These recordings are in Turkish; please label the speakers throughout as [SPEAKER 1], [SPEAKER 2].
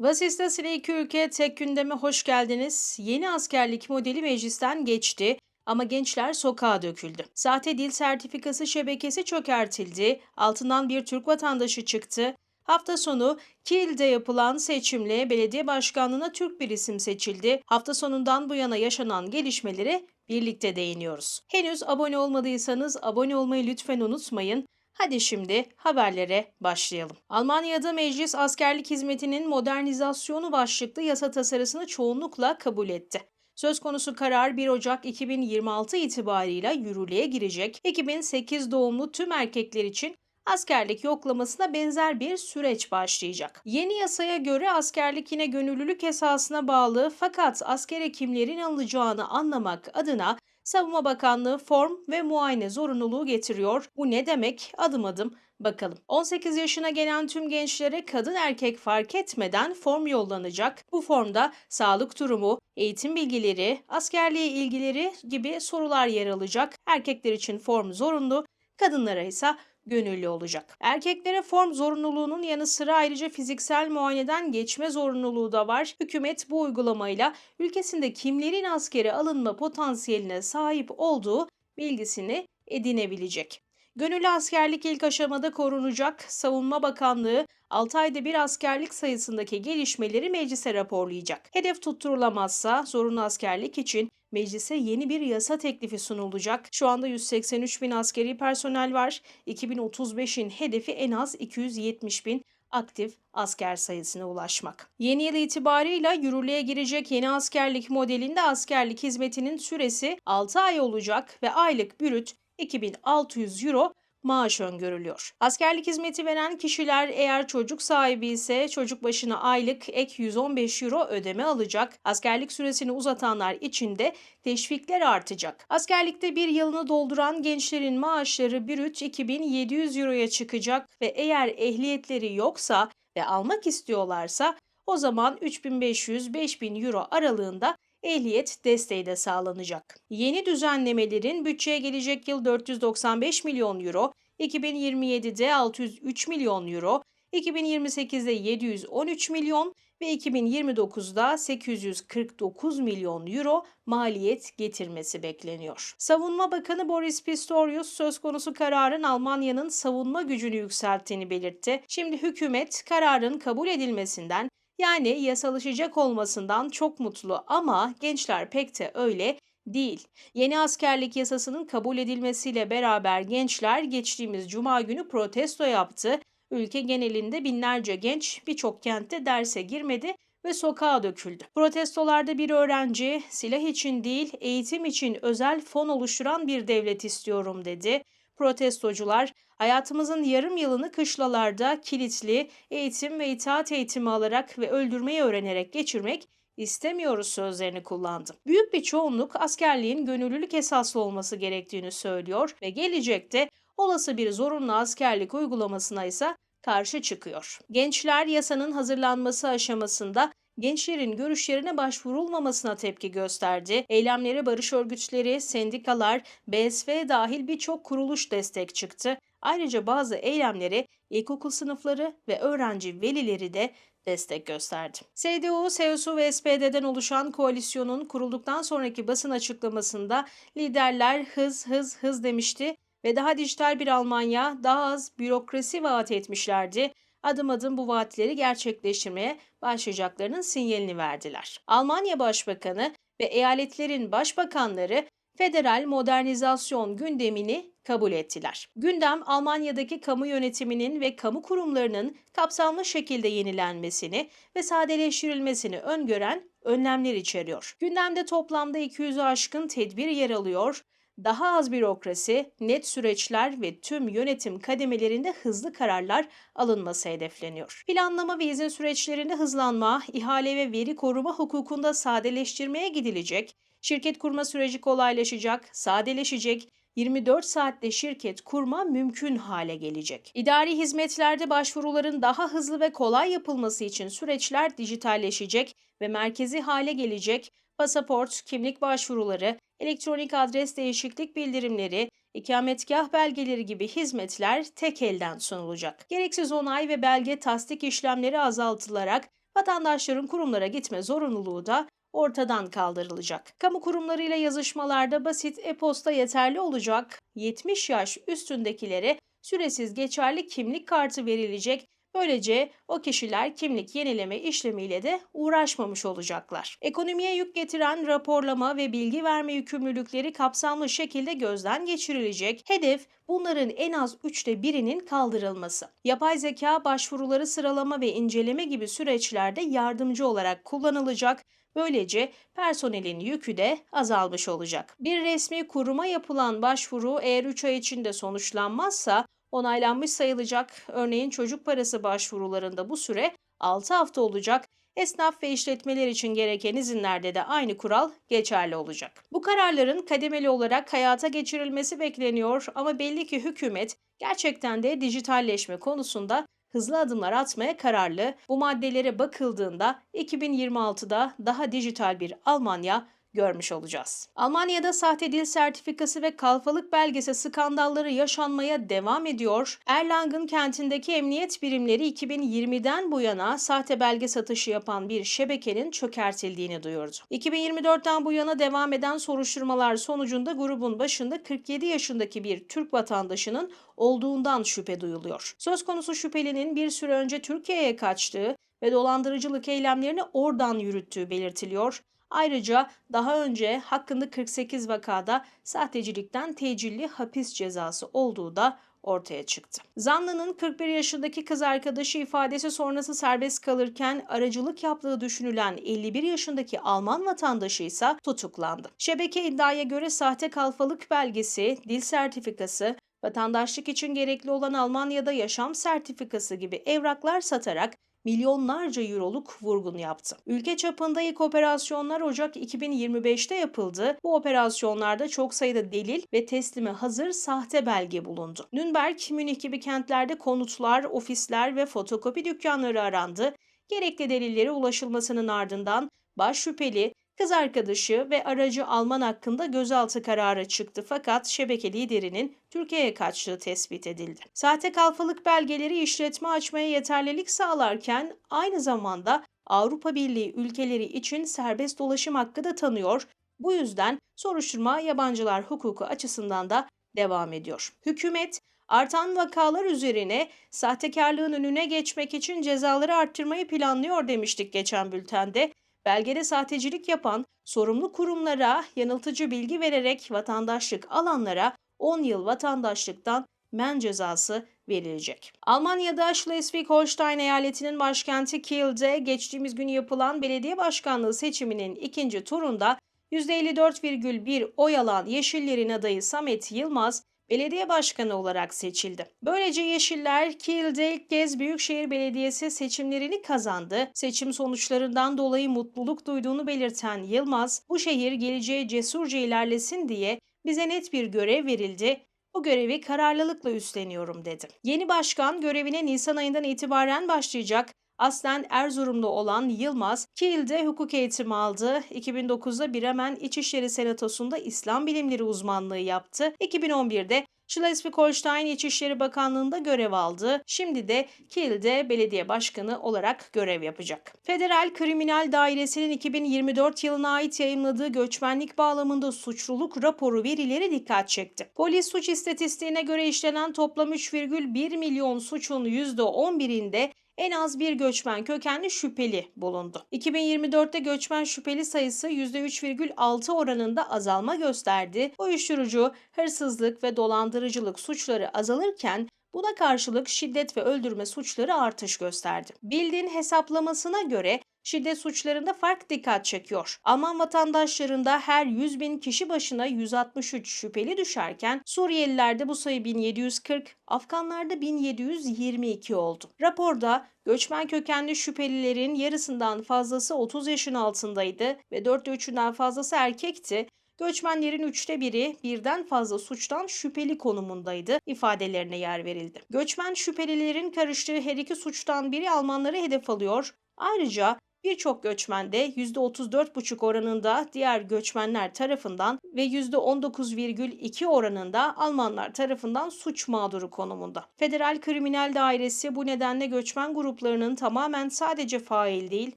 [SPEAKER 1] Vasistasıyla iki ülke tek gündeme hoş geldiniz. Yeni askerlik modeli meclisten geçti ama gençler sokağa döküldü. Sahte dil sertifikası şebekesi çökertildi. Altından bir Türk vatandaşı çıktı. Hafta sonu Kiel'de yapılan seçimle belediye başkanlığına Türk bir isim seçildi. Hafta sonundan bu yana yaşanan gelişmeleri birlikte değiniyoruz. Henüz abone olmadıysanız abone olmayı lütfen unutmayın. Hadi şimdi haberlere başlayalım. Almanya'da meclis askerlik hizmetinin modernizasyonu başlıklı yasa tasarısını çoğunlukla kabul etti. Söz konusu karar 1 Ocak 2026 itibarıyla yürürlüğe girecek. 2008 doğumlu tüm erkekler için askerlik yoklamasına benzer bir süreç başlayacak. Yeni yasaya göre askerlik yine gönüllülük esasına bağlı fakat asker hekimlerin alınacağını anlamak adına Savunma Bakanlığı form ve muayene zorunluluğu getiriyor. Bu ne demek? Adım adım bakalım. 18 yaşına gelen tüm gençlere kadın erkek fark etmeden form yollanacak. Bu formda sağlık durumu, eğitim bilgileri, askerliğe ilgileri gibi sorular yer alacak. Erkekler için form zorunlu, kadınlara ise gönüllü olacak. Erkeklere form zorunluluğunun yanı sıra ayrıca fiziksel muayeneden geçme zorunluluğu da var. Hükümet bu uygulamayla ülkesinde kimlerin askere alınma potansiyeline sahip olduğu bilgisini edinebilecek. Gönüllü askerlik ilk aşamada korunacak. Savunma Bakanlığı 6 ayda bir askerlik sayısındaki gelişmeleri meclise raporlayacak. Hedef tutturulamazsa zorunlu askerlik için meclise yeni bir yasa teklifi sunulacak. Şu anda 183 bin askeri personel var. 2035'in hedefi en az 270 bin aktif asker sayısına ulaşmak. Yeni yıl itibarıyla yürürlüğe girecek yeni askerlik modelinde askerlik hizmetinin süresi 6 ay olacak ve aylık bürüt 2600 euro maaş öngörülüyor. Askerlik hizmeti veren kişiler eğer çocuk sahibi ise çocuk başına aylık ek 115 euro ödeme alacak. Askerlik süresini uzatanlar için de teşvikler artacak. Askerlikte bir yılını dolduran gençlerin maaşları brüt 2700 euroya çıkacak ve eğer ehliyetleri yoksa ve almak istiyorlarsa o zaman 3500-5000 euro aralığında ehliyet desteği de sağlanacak. Yeni düzenlemelerin bütçeye gelecek yıl 495 milyon euro, 2027'de 603 milyon euro, 2028'de 713 milyon ve 2029'da 849 milyon euro maliyet getirmesi bekleniyor. Savunma Bakanı Boris Pistorius söz konusu kararın Almanya'nın savunma gücünü yükselttiğini belirtti. Şimdi hükümet kararın kabul edilmesinden yani yasalaşacak olmasından çok mutlu ama gençler pek de öyle değil. Yeni askerlik yasasının kabul edilmesiyle beraber gençler geçtiğimiz cuma günü protesto yaptı. Ülke genelinde binlerce genç birçok kentte derse girmedi ve sokağa döküldü. Protestolarda bir öğrenci silah için değil eğitim için özel fon oluşturan bir devlet istiyorum dedi. Protestocular hayatımızın yarım yılını kışlalarda kilitli eğitim ve itaat eğitimi alarak ve öldürmeyi öğrenerek geçirmek istemiyoruz sözlerini kullandı. Büyük bir çoğunluk askerliğin gönüllülük esaslı olması gerektiğini söylüyor ve gelecekte olası bir zorunlu askerlik uygulamasına ise karşı çıkıyor. Gençler yasanın hazırlanması aşamasında gençlerin görüşlerine başvurulmamasına tepki gösterdi. Eylemlere barış örgütleri, sendikalar, BSV dahil birçok kuruluş destek çıktı. Ayrıca bazı eylemlere ilkokul sınıfları ve öğrenci velileri de destek gösterdi. CDU, CSU ve SPD'den oluşan koalisyonun kurulduktan sonraki basın açıklamasında liderler hız hız hız demişti ve daha dijital bir Almanya, daha az bürokrasi vaat etmişlerdi adım adım bu vaatleri gerçekleştirmeye başlayacaklarının sinyalini verdiler. Almanya Başbakanı ve eyaletlerin başbakanları federal modernizasyon gündemini kabul ettiler. Gündem Almanya'daki kamu yönetiminin ve kamu kurumlarının kapsamlı şekilde yenilenmesini ve sadeleştirilmesini öngören önlemler içeriyor. Gündemde toplamda 200'ü aşkın tedbir yer alıyor daha az bürokrasi, net süreçler ve tüm yönetim kademelerinde hızlı kararlar alınması hedefleniyor. Planlama ve izin süreçlerinde hızlanma, ihale ve veri koruma hukukunda sadeleştirmeye gidilecek, şirket kurma süreci kolaylaşacak, sadeleşecek, 24 saatte şirket kurma mümkün hale gelecek. İdari hizmetlerde başvuruların daha hızlı ve kolay yapılması için süreçler dijitalleşecek ve merkezi hale gelecek. Pasaport, kimlik başvuruları, elektronik adres değişiklik bildirimleri, ikametgah belgeleri gibi hizmetler tek elden sunulacak. Gereksiz onay ve belge tasdik işlemleri azaltılarak Vatandaşların kurumlara gitme zorunluluğu da ortadan kaldırılacak. Kamu kurumlarıyla yazışmalarda basit e-posta yeterli olacak. 70 yaş üstündekilere süresiz geçerli kimlik kartı verilecek. Böylece o kişiler kimlik yenileme işlemiyle de uğraşmamış olacaklar. Ekonomiye yük getiren raporlama ve bilgi verme yükümlülükleri kapsamlı şekilde gözden geçirilecek. Hedef bunların en az üçte birinin kaldırılması. Yapay zeka başvuruları sıralama ve inceleme gibi süreçlerde yardımcı olarak kullanılacak. Böylece personelin yükü de azalmış olacak. Bir resmi kuruma yapılan başvuru eğer 3 ay içinde sonuçlanmazsa onaylanmış sayılacak. Örneğin çocuk parası başvurularında bu süre 6 hafta olacak. Esnaf ve işletmeler için gereken izinlerde de aynı kural geçerli olacak. Bu kararların kademeli olarak hayata geçirilmesi bekleniyor ama belli ki hükümet gerçekten de dijitalleşme konusunda hızlı adımlar atmaya kararlı. Bu maddelere bakıldığında 2026'da daha dijital bir Almanya görmüş olacağız. Almanya'da sahte dil sertifikası ve kalfalık belgesi skandalları yaşanmaya devam ediyor. Erlangen kentindeki emniyet birimleri 2020'den bu yana sahte belge satışı yapan bir şebekenin çökertildiğini duyurdu. 2024'ten bu yana devam eden soruşturmalar sonucunda grubun başında 47 yaşındaki bir Türk vatandaşının olduğundan şüphe duyuluyor. Söz konusu şüphelinin bir süre önce Türkiye'ye kaçtığı ve dolandırıcılık eylemlerini oradan yürüttüğü belirtiliyor. Ayrıca daha önce hakkında 48 vakada sahtecilikten tecilli hapis cezası olduğu da ortaya çıktı. Zanlının 41 yaşındaki kız arkadaşı ifadesi sonrası serbest kalırken aracılık yaptığı düşünülen 51 yaşındaki Alman vatandaşı ise tutuklandı. Şebeke iddiaya göre sahte kalfalık belgesi, dil sertifikası, vatandaşlık için gerekli olan Almanya'da yaşam sertifikası gibi evraklar satarak milyonlarca euroluk vurgun yaptı. Ülke çapında ilk operasyonlar Ocak 2025'te yapıldı. Bu operasyonlarda çok sayıda delil ve teslime hazır sahte belge bulundu. Nürnberg, Münih gibi kentlerde konutlar, ofisler ve fotokopi dükkanları arandı. Gerekli delillere ulaşılmasının ardından baş şüpheli Kız arkadaşı ve aracı Alman hakkında gözaltı kararı çıktı fakat şebeke liderinin Türkiye'ye kaçtığı tespit edildi. Sahte kalfalık belgeleri işletme açmaya yeterlilik sağlarken aynı zamanda Avrupa Birliği ülkeleri için serbest dolaşım hakkı da tanıyor. Bu yüzden soruşturma yabancılar hukuku açısından da devam ediyor. Hükümet artan vakalar üzerine sahtekarlığın önüne geçmek için cezaları arttırmayı planlıyor demiştik geçen bültende belgede sahtecilik yapan sorumlu kurumlara yanıltıcı bilgi vererek vatandaşlık alanlara 10 yıl vatandaşlıktan men cezası verilecek. Almanya'da Schleswig-Holstein eyaletinin başkenti Kiel'de geçtiğimiz gün yapılan belediye başkanlığı seçiminin ikinci turunda %54,1 oy alan Yeşillerin adayı Samet Yılmaz belediye başkanı olarak seçildi. Böylece Yeşiller Kiel'de ilk kez Büyükşehir Belediyesi seçimlerini kazandı. Seçim sonuçlarından dolayı mutluluk duyduğunu belirten Yılmaz, bu şehir geleceğe cesurca ilerlesin diye bize net bir görev verildi. Bu görevi kararlılıkla üstleniyorum dedi. Yeni başkan görevine Nisan ayından itibaren başlayacak. Aslen Erzurumlu olan Yılmaz, Kiel'de hukuk eğitimi aldı. 2009'da Bremen İçişleri Senatosu'nda İslam bilimleri uzmanlığı yaptı. 2011'de Schleswig-Holstein İçişleri Bakanlığı'nda görev aldı. Şimdi de Kiel'de belediye başkanı olarak görev yapacak. Federal Kriminal Dairesi'nin 2024 yılına ait yayınladığı göçmenlik bağlamında suçluluk raporu verileri dikkat çekti. Polis suç istatistiğine göre işlenen toplam 3,1 milyon suçun %11'inde en az bir göçmen kökenli şüpheli bulundu. 2024'te göçmen şüpheli sayısı %3,6 oranında azalma gösterdi. Uyuşturucu, hırsızlık ve dolandırıcılık suçları azalırken Buna karşılık şiddet ve öldürme suçları artış gösterdi. Bildin hesaplamasına göre şiddet suçlarında fark dikkat çekiyor. Alman vatandaşlarında her 100 bin kişi başına 163 şüpheli düşerken Suriyelilerde bu sayı 1740, Afganlarda 1722 oldu. Raporda göçmen kökenli şüphelilerin yarısından fazlası 30 yaşın altındaydı ve 4'te 3'ünden fazlası erkekti. Göçmenlerin üçte biri birden fazla suçtan şüpheli konumundaydı ifadelerine yer verildi. Göçmen şüphelilerin karıştığı her iki suçtan biri Almanları hedef alıyor. Ayrıca Birçok göçmen de %34,5 oranında diğer göçmenler tarafından ve %19,2 oranında Almanlar tarafından suç mağduru konumunda. Federal Kriminal Dairesi bu nedenle göçmen gruplarının tamamen sadece fail değil,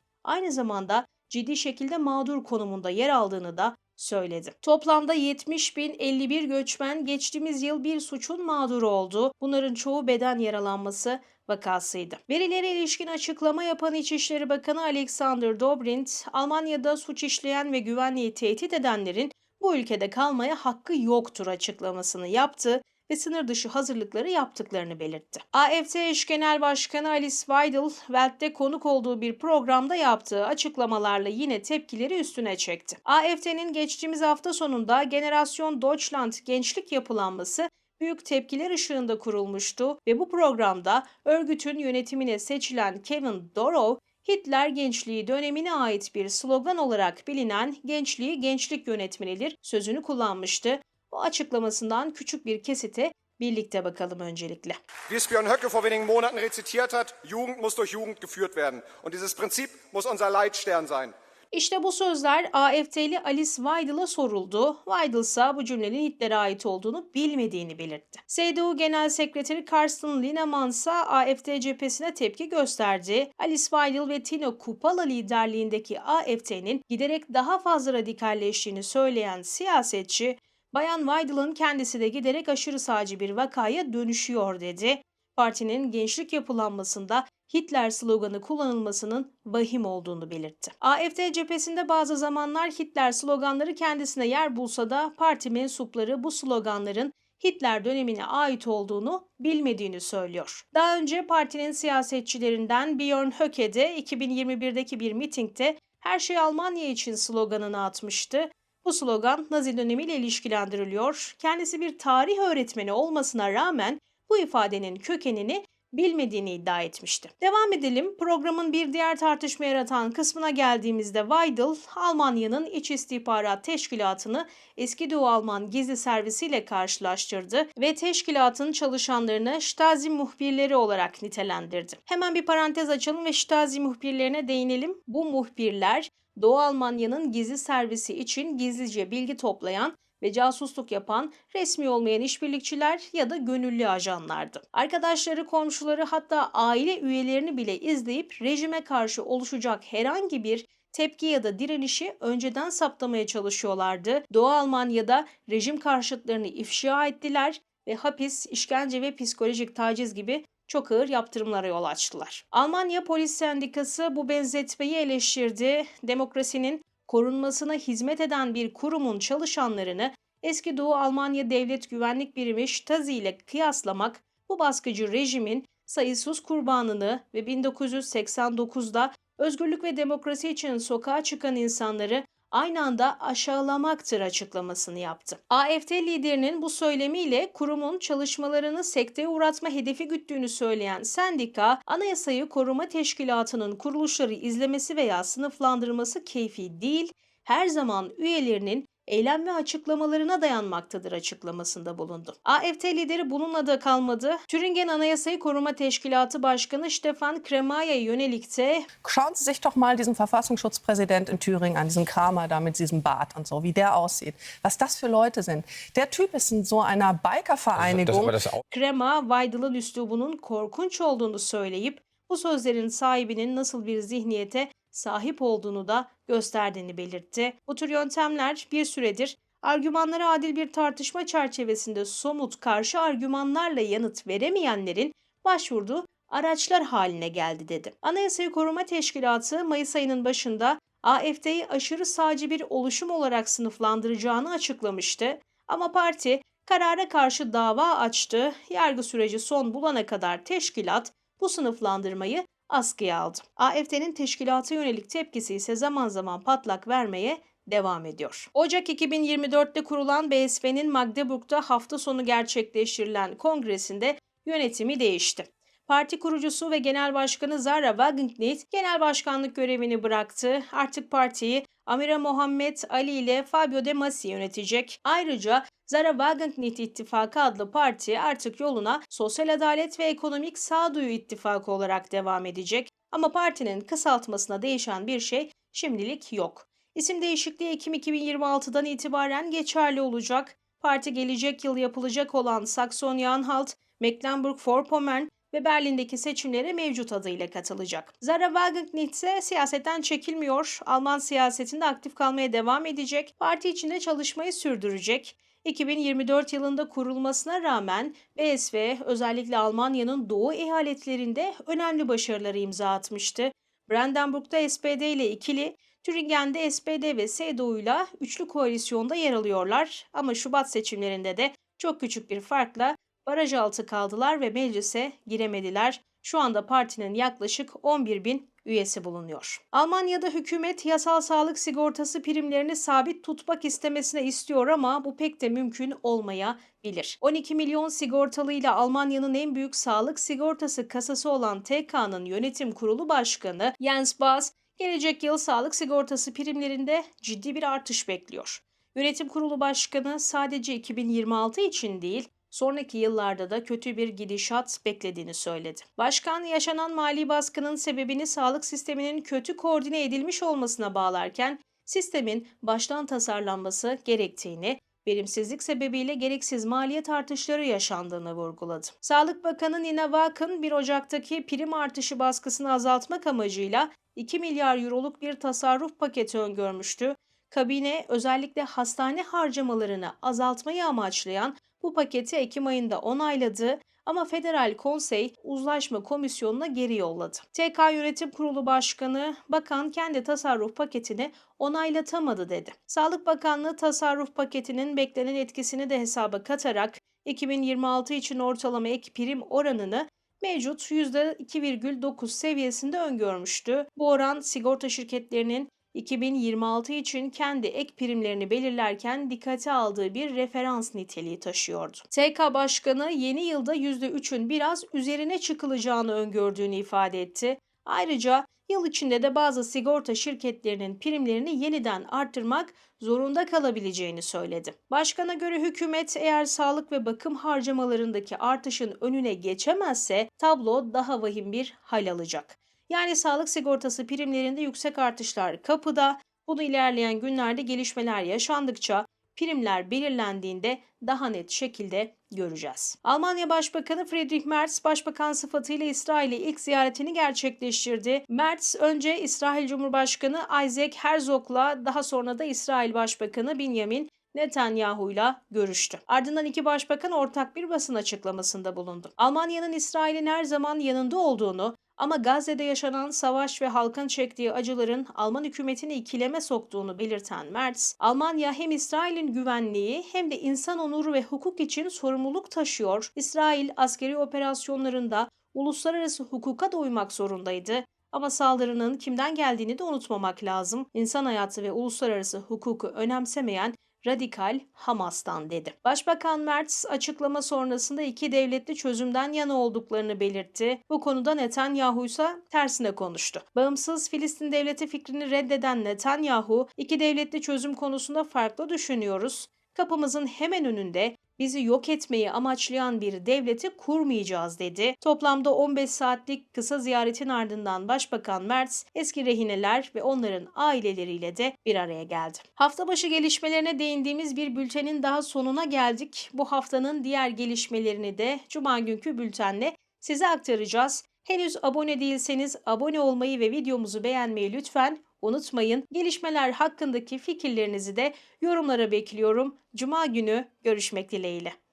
[SPEAKER 1] aynı zamanda ciddi şekilde mağdur konumunda yer aldığını da söyledi. Toplamda 70.051 göçmen geçtiğimiz yıl bir suçun mağduru oldu. Bunların çoğu beden yaralanması vakasıydı. Verilere ilişkin açıklama yapan İçişleri Bakanı Alexander Dobrindt, Almanya'da suç işleyen ve güvenliği tehdit edenlerin bu ülkede kalmaya hakkı yoktur açıklamasını yaptı ve sınır dışı hazırlıkları yaptıklarını belirtti. AFD eş genel başkanı Alice Weidel, Welt'te konuk olduğu bir programda yaptığı açıklamalarla yine tepkileri üstüne çekti. AFD'nin geçtiğimiz hafta sonunda Generasyon Deutschland gençlik yapılanması büyük tepkiler ışığında kurulmuştu ve bu programda örgütün yönetimine seçilen Kevin Dorow, Hitler gençliği dönemine ait bir slogan olarak bilinen gençliği gençlik yönetmelidir sözünü kullanmıştı. Bu açıklamasından küçük bir kesite birlikte bakalım öncelikle.
[SPEAKER 2] Wie es Björn Höcke vor wenigen Monaten rezitiert hat, Jugend muss durch Jugend geführt werden. Und dieses Prinzip muss unser Leitstern sein.
[SPEAKER 1] İşte bu sözler AFD'li Alice Weidel'a soruldu. Weidel ise bu cümlenin Hitler'e ait olduğunu bilmediğini belirtti. CDU Genel Sekreteri Karsten Linemann ise AFD cephesine tepki gösterdi. Alice Weidel ve Tino Kupala liderliğindeki AFD'nin giderek daha fazla radikalleştiğini söyleyen siyasetçi, Bayan Weidel'ın kendisi de giderek aşırı sağcı bir vakaya dönüşüyor dedi. Partinin gençlik yapılanmasında Hitler sloganı kullanılmasının vahim olduğunu belirtti. AFD cephesinde bazı zamanlar Hitler sloganları kendisine yer bulsa da parti mensupları bu sloganların Hitler dönemine ait olduğunu bilmediğini söylüyor. Daha önce partinin siyasetçilerinden Björn Höcke de 2021'deki bir mitingde her şey Almanya için sloganını atmıştı. Bu slogan Nazi dönemiyle ilişkilendiriliyor. Kendisi bir tarih öğretmeni olmasına rağmen bu ifadenin kökenini bilmediğini iddia etmişti. Devam edelim. Programın bir diğer tartışma yaratan kısmına geldiğimizde Weidel, Almanya'nın İç İstihbarat Teşkilatı'nı eski Doğu Alman gizli servisiyle karşılaştırdı ve teşkilatın çalışanlarını Stasi muhbirleri olarak nitelendirdi. Hemen bir parantez açalım ve Stasi muhbirlerine değinelim. Bu muhbirler Doğu Almanya'nın gizli servisi için gizlice bilgi toplayan ve casusluk yapan resmi olmayan işbirlikçiler ya da gönüllü ajanlardı. Arkadaşları, komşuları hatta aile üyelerini bile izleyip rejime karşı oluşacak herhangi bir tepki ya da direnişi önceden saptamaya çalışıyorlardı. Doğu Almanya'da rejim karşıtlarını ifşa ettiler ve hapis, işkence ve psikolojik taciz gibi çok ağır yaptırımlara yol açtılar. Almanya Polis Sendikası bu benzetmeyi eleştirdi. Demokrasinin korunmasına hizmet eden bir kurumun çalışanlarını eski Doğu Almanya Devlet Güvenlik Birimi Stasi ile kıyaslamak bu baskıcı rejimin sayısız kurbanını ve 1989'da özgürlük ve demokrasi için sokağa çıkan insanları aynı anda aşağılamaktır açıklamasını yaptı. AFD liderinin bu söylemiyle kurumun çalışmalarını sekteye uğratma hedefi güttüğünü söyleyen sendika, Anayasayı Koruma Teşkilatı'nın kuruluşları izlemesi veya sınıflandırması keyfi değil, her zaman üyelerinin eylem ve açıklamalarına dayanmaktadır açıklamasında bulundu. AFT lideri bununla da kalmadı. Türingen Anayasayı Koruma Teşkilatı Başkanı Stefan Kremaya'ya yönelik de
[SPEAKER 3] Schauen Sie sich doch mal diesen Verfassungsschutzpräsident in Thüringen an, diesen Kramer da mit diesem Bart und so, wie der aussieht. Was das für Leute sind. Der Typ ist in so einer Bikervereinigung.
[SPEAKER 4] Das, das,
[SPEAKER 1] Krema, Weidal'ın üslubunun korkunç olduğunu söyleyip bu sözlerin sahibinin nasıl bir zihniyete sahip olduğunu da gösterdiğini belirtti. Bu tür yöntemler bir süredir argümanlara adil bir tartışma çerçevesinde somut karşı argümanlarla yanıt veremeyenlerin başvurduğu araçlar haline geldi dedi. Anayasayı Koruma Teşkilatı Mayıs ayının başında AFD'yi aşırı sağcı bir oluşum olarak sınıflandıracağını açıklamıştı. Ama parti karara karşı dava açtı. Yargı süreci son bulana kadar teşkilat bu sınıflandırmayı askıya aldı. AFD'nin teşkilata yönelik tepkisi ise zaman zaman patlak vermeye devam ediyor. Ocak 2024'te kurulan BSP'nin Magdeburg'da hafta sonu gerçekleştirilen kongresinde yönetimi değişti. Parti kurucusu ve genel başkanı Zara Wagenknecht genel başkanlık görevini bıraktı. Artık partiyi Amira Mohammed Ali ile Fabio De Masi yönetecek. Ayrıca Zara Wagenknecht İttifakı adlı parti artık yoluna Sosyal Adalet ve Ekonomik Sağduyu İttifakı olarak devam edecek. Ama partinin kısaltmasına değişen bir şey şimdilik yok. İsim değişikliği Ekim 2026'dan itibaren geçerli olacak. Parti gelecek yıl yapılacak olan Saksony-Anhalt, Mecklenburg-Vorpommern ve Berlin'deki seçimlere mevcut adıyla katılacak. Zara Wagenknecht ise siyasetten çekilmiyor, Alman siyasetinde aktif kalmaya devam edecek, parti içinde çalışmayı sürdürecek. 2024 yılında kurulmasına rağmen BSV özellikle Almanya'nın doğu eyaletlerinde önemli başarıları imza atmıştı. Brandenburg'da SPD ile ikili, Thüringen'de SPD ve CDU'yla üçlü koalisyonda yer alıyorlar ama Şubat seçimlerinde de çok küçük bir farkla baraj altı kaldılar ve meclise giremediler. Şu anda partinin yaklaşık 11 bin üyesi bulunuyor. Almanya'da hükümet yasal sağlık sigortası primlerini sabit tutmak istemesine istiyor ama bu pek de mümkün olmayabilir. 12 milyon sigortalıyla Almanya'nın en büyük sağlık sigortası kasası olan TK'nın yönetim kurulu başkanı Jens Baas, gelecek yıl sağlık sigortası primlerinde ciddi bir artış bekliyor. Yönetim kurulu başkanı sadece 2026 için değil, sonraki yıllarda da kötü bir gidişat beklediğini söyledi. Başkan yaşanan mali baskının sebebini sağlık sisteminin kötü koordine edilmiş olmasına bağlarken sistemin baştan tasarlanması gerektiğini, verimsizlik sebebiyle gereksiz maliyet artışları yaşandığını vurguladı. Sağlık Bakanı Nina Wakın 1 Ocak'taki prim artışı baskısını azaltmak amacıyla 2 milyar euroluk bir tasarruf paketi öngörmüştü. Kabine özellikle hastane harcamalarını azaltmayı amaçlayan bu paketi Ekim ayında onayladı ama Federal Konsey Uzlaşma Komisyonu'na geri yolladı. TK Yönetim Kurulu Başkanı Bakan kendi tasarruf paketini onaylatamadı dedi. Sağlık Bakanlığı tasarruf paketinin beklenen etkisini de hesaba katarak 2026 için ortalama ek prim oranını mevcut %2,9 seviyesinde öngörmüştü. Bu oran sigorta şirketlerinin 2026 için kendi ek primlerini belirlerken dikkate aldığı bir referans niteliği taşıyordu. TK Başkanı yeni yılda %3'ün biraz üzerine çıkılacağını öngördüğünü ifade etti. Ayrıca yıl içinde de bazı sigorta şirketlerinin primlerini yeniden arttırmak zorunda kalabileceğini söyledi. Başkana göre hükümet eğer sağlık ve bakım harcamalarındaki artışın önüne geçemezse tablo daha vahim bir hal alacak. Yani sağlık sigortası primlerinde yüksek artışlar kapıda. Bunu ilerleyen günlerde gelişmeler yaşandıkça primler belirlendiğinde daha net şekilde göreceğiz. Almanya Başbakanı Friedrich Merz başbakan sıfatıyla İsrail'e ilk ziyaretini gerçekleştirdi. Merz önce İsrail Cumhurbaşkanı Isaac Herzog'la daha sonra da İsrail Başbakanı Benjamin Netanyahu'yla görüştü. Ardından iki başbakan ortak bir basın açıklamasında bulundu. Almanya'nın İsrail'in her zaman yanında olduğunu ama Gazze'de yaşanan savaş ve halkın çektiği acıların Alman hükümetini ikileme soktuğunu belirten Merz, Almanya hem İsrail'in güvenliği hem de insan onuru ve hukuk için sorumluluk taşıyor. İsrail askeri operasyonlarında uluslararası hukuka da uymak zorundaydı. Ama saldırının kimden geldiğini de unutmamak lazım. İnsan hayatı ve uluslararası hukuku önemsemeyen radikal Hamas'tan dedi. Başbakan Merz açıklama sonrasında iki devletli çözümden yana olduklarını belirtti. Bu konuda Netanyahu ise tersine konuştu. Bağımsız Filistin devleti fikrini reddeden Netanyahu, iki devletli çözüm konusunda farklı düşünüyoruz. Kapımızın hemen önünde bizi yok etmeyi amaçlayan bir devleti kurmayacağız dedi. Toplamda 15 saatlik kısa ziyaretin ardından Başbakan Merz eski rehineler ve onların aileleriyle de bir araya geldi. Hafta başı gelişmelerine değindiğimiz bir bültenin daha sonuna geldik. Bu haftanın diğer gelişmelerini de Cuma günkü bültenle size aktaracağız. Henüz abone değilseniz abone olmayı ve videomuzu beğenmeyi lütfen unutmayın. Gelişmeler hakkındaki fikirlerinizi de yorumlara bekliyorum. Cuma günü görüşmek dileğiyle.